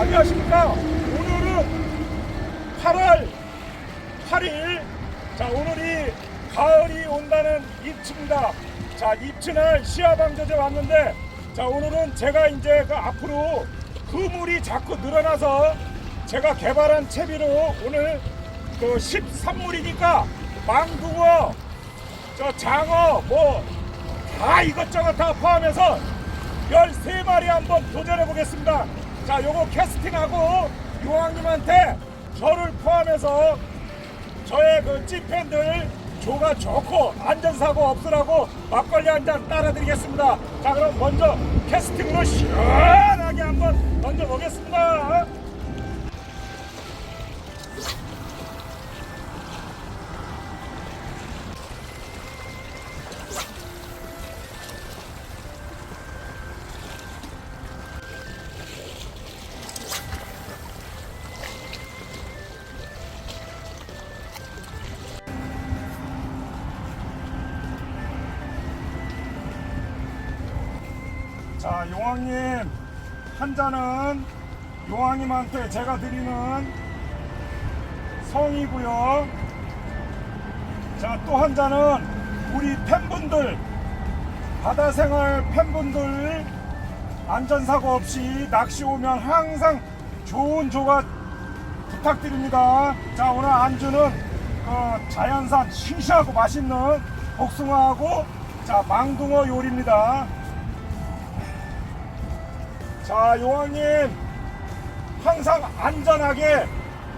안녕하십니까. 오늘은 8월 8일. 자, 오늘이 가을이 온다는 입추입니다. 자, 입추날 시야방조제 왔는데, 자, 오늘은 제가 이제 그 앞으로 그물이 자꾸 늘어나서 제가 개발한 채비로 오늘 그 13물이니까 망둥어, 저 장어, 뭐 다 이것저것 다 포함해서 13마리 한번 도전해 보겠습니다. 자, 요거 캐스팅하고 요왕님한테 저를 포함해서 저의 그 찐팬들 조가 좋고 안전사고 없으라고 막걸리 한 잔 따라드리겠습니다. 자, 그럼 먼저 캐스팅으로 시원하게 한번 던져보겠습니다. 용왕님 한 잔은 용왕님한테 제가 드리는 성이고요. 자, 또 한 잔은 우리 팬분들 바다생활 팬분들 안전사고 없이 낚시 오면 항상 좋은 조가 부탁드립니다. 자, 오늘 안주는 그 자연산 싱싱하고 맛있는 복숭아하고 자, 망둥어 요리입니다. 자, 요왕님 항상 안전하게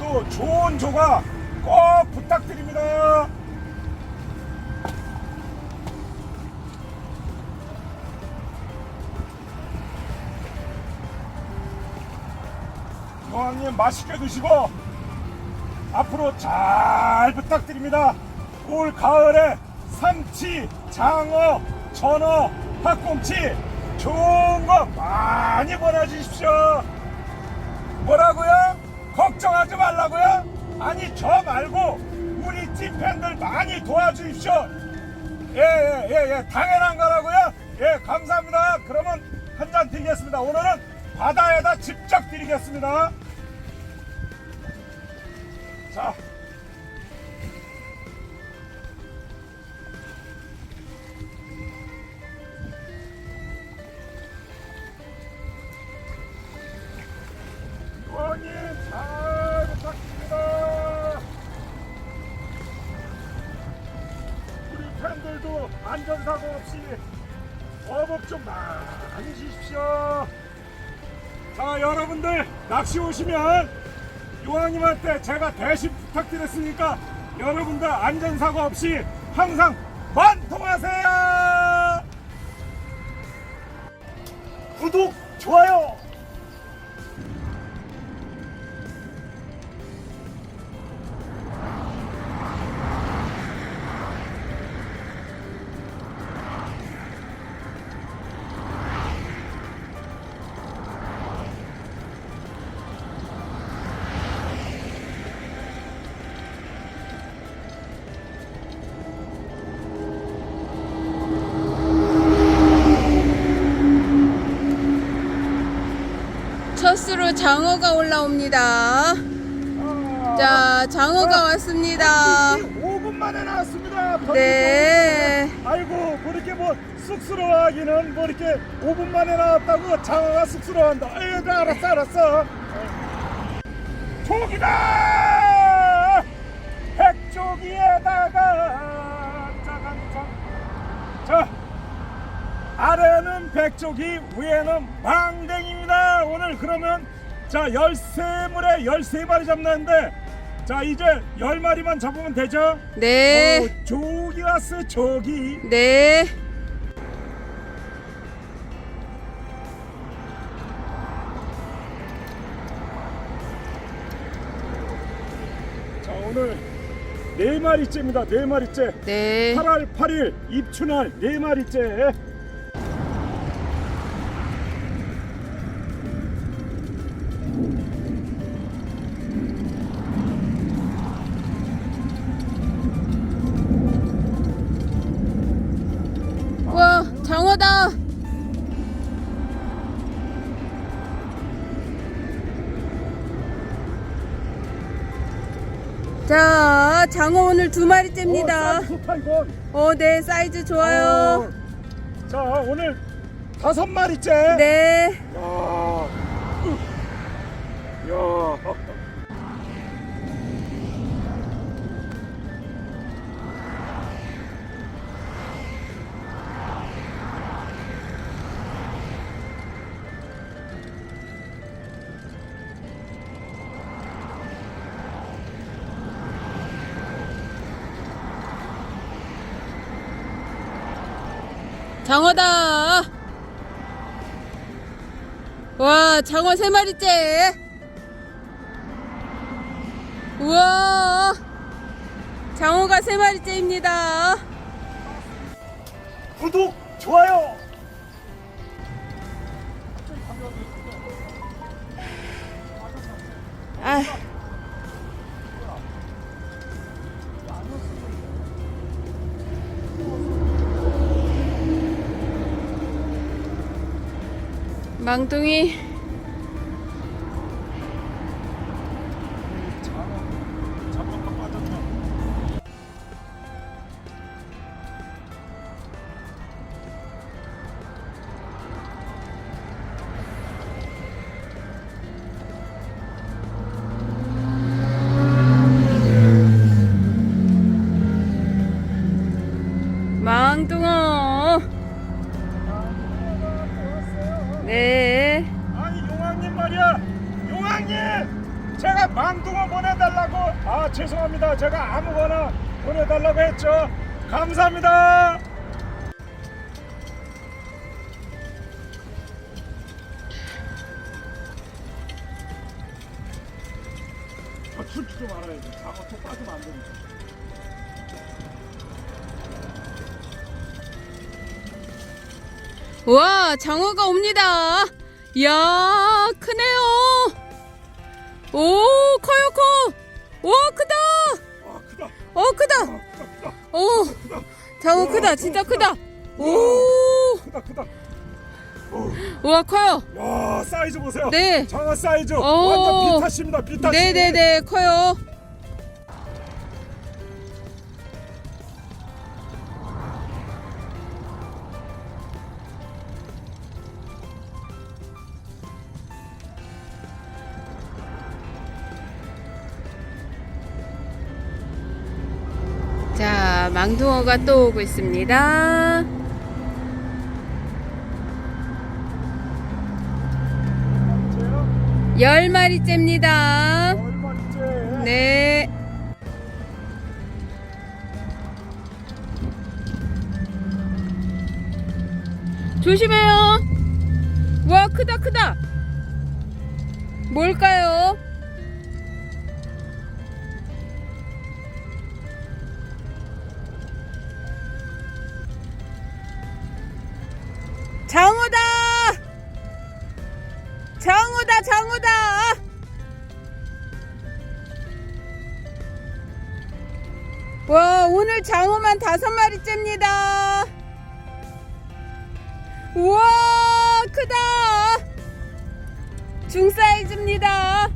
또 좋은 조가 꼭 부탁드립니다. 요왕님 맛있게 드시고 앞으로 잘 부탁드립니다. 올 가을에 삼치, 장어, 전어, 팥꿈치 좋은 거 많이 보내주십시오. 뭐라고요? 걱정하지 말라고요? 아니 저 말고 우리 찐팬들 많이 도와주십시오. 예예예 예, 예, 당연한 거라고요? 예 감사합니다. 그러면 한 잔 드리겠습니다. 오늘은 바다에다 직접 드리겠습니다. 자. 안전사고 없이 어복 좀 많이 주십시오. 자 여러분들 낚시 오시면 요왕님한테 제가 대신 부탁드렸으니까 여러분들 안전사고 없이 항상 만통하세요. 구독 좋아요. 장어가 올라옵니다. 자, 장어가 왔습니다. 5분 만에 나왔습니다. 네. 아이고 뭐 이렇게 뭐 쑥스러워하기는 뭐 이렇게 5분 만에 나왔다고 장어가 쑥스러워한다. 에이 네, 알았어 알았어. 조기다. 백조기에다가 짜간짠. 자 아래는 백조기 위에는 망댕입니다. 오늘 그러면 자 열세물에 열세 마리 잡는데 자 이제 열 마리만 잡으면 되죠? 네. 어, 조기 왔어 조기. 네. 자 오늘 네 마리째입니다. 네 마리째. 네. 8월 8일 입추날 네 마리째. 자, 장어 오늘 두 마리째입니다. 어, 사이즈 좋다 이건. 어, 네, 사이즈 좋아요. 어, 자 오늘 다섯 마리째. 네. 야. 야. 장어다. 와, 장어 세 마리째. 우와. 장어가 세 마리째입니다. 구독 좋아요. 아. 망둥이 좀 알아야지 장어 또 빠지면 안 되니까 와 장어가 옵니다. 이야 크네요. 오 커요 커 오 크다. 와 크다. 어 크다. 아, 크다 크다. 오 크다 장어 크다 진짜 크다. 오. 크다 크다. 우와 커요. 와 사이즈 보세요. 네. 장어 사이즈. 오. 완전 비타십니다 비타시 네네네 커요 자 망둥어가 또 오고 있습니다 열 마리째입니다 네. 조심해요. 와, 크다, 크다. 뭘까요? 오늘 장어만 다섯 마리째입니다. 우와 크다. 중사이즈입니다.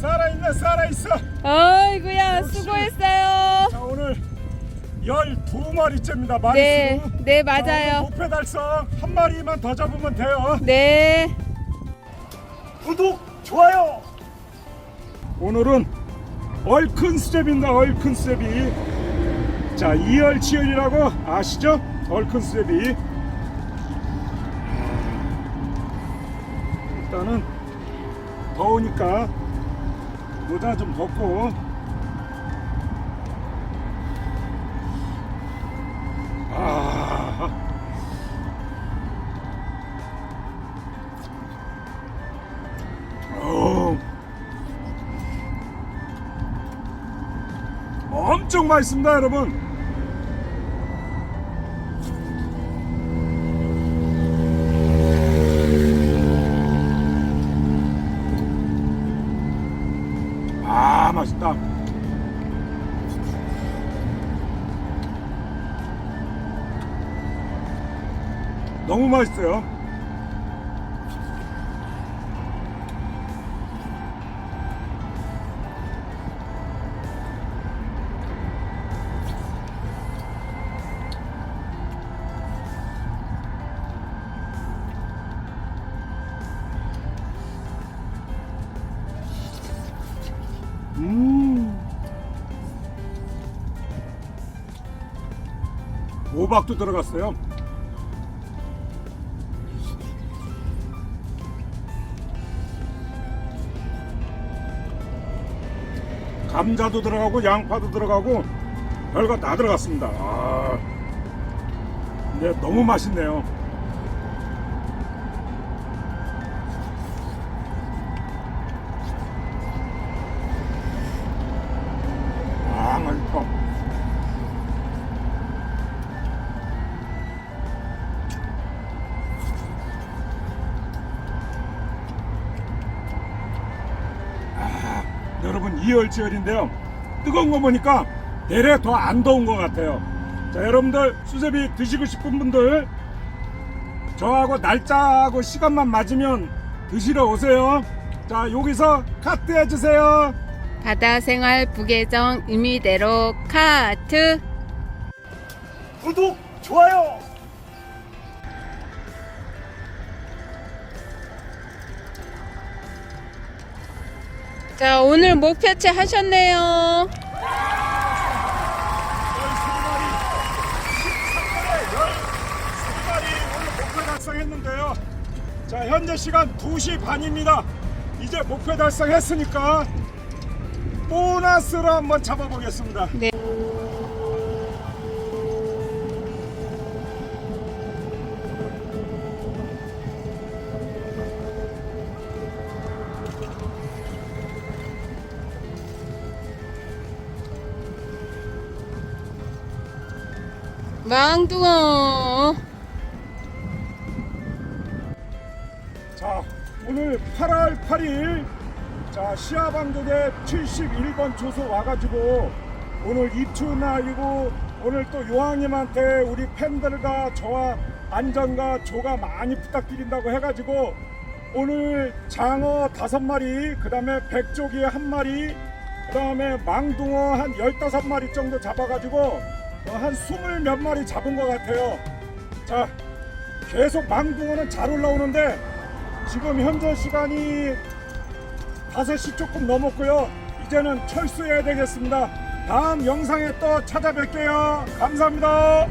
살아있네 살아있어. 아이고야 역시. 수고했어요. 자 오늘 12마리째입니다 마리수. 네, 네 맞아요. 목표 달성 한 마리만 더 잡으면 돼요. 네. 구독 좋아요 오늘은 얼큰 수제비입니다 얼큰 수제비. 자 이열치열이라고 아시죠? 얼큰 수제비. 일단은 더우니까 모자 좀 벗고 엄청 맛있습니다 여러분. 아 맛있다. 너무 맛있어요 호박도 들어갔어요. 감자도 들어가고 양파도 들어가고 별거 다 들어갔습니다. 아, 근데 너무 맛있네요. 이열치열인데요. 뜨거운 거 보니까 대래 더 안 더운 것 같아요. 자, 여러분들 수제비 드시고 싶은 분들 저하고 날짜하고 시간만 맞으면 드시러 오세요. 자, 여기서 카트 해주세요. 바다생활 부계정 임의대로 카트. 구독, 좋아요. 자, 오늘 목표치 하셨네요. 마리 오늘 목표 달성했는데요. 자 현재 시간 2시 반입니다. 이제 목표 달성했으니까 보너스로 한번 잡아보겠습니다. 네. 망둥어. 자 오늘 8월 8일 자 시아방족의 71번 조소 와가지고 오늘 입추 날이고 오늘 또 요왕님한테 우리 팬들과 저와 안전과 조가 많이 부탁드린다고 해가지고 오늘 장어 다섯 마리 그 다음에 백조기 한 마리 그 다음에 망둥어 한 15마리 정도 잡아가지고 어, 한20몇 마리 잡은 것 같아요 자 계속 망둥어는 잘 올라오는데 지금 현재 시간이 5시 조금 넘었고요. 이제는 철수해야 되겠습니다. 다음 영상에 또 찾아뵐게요. 감사합니다.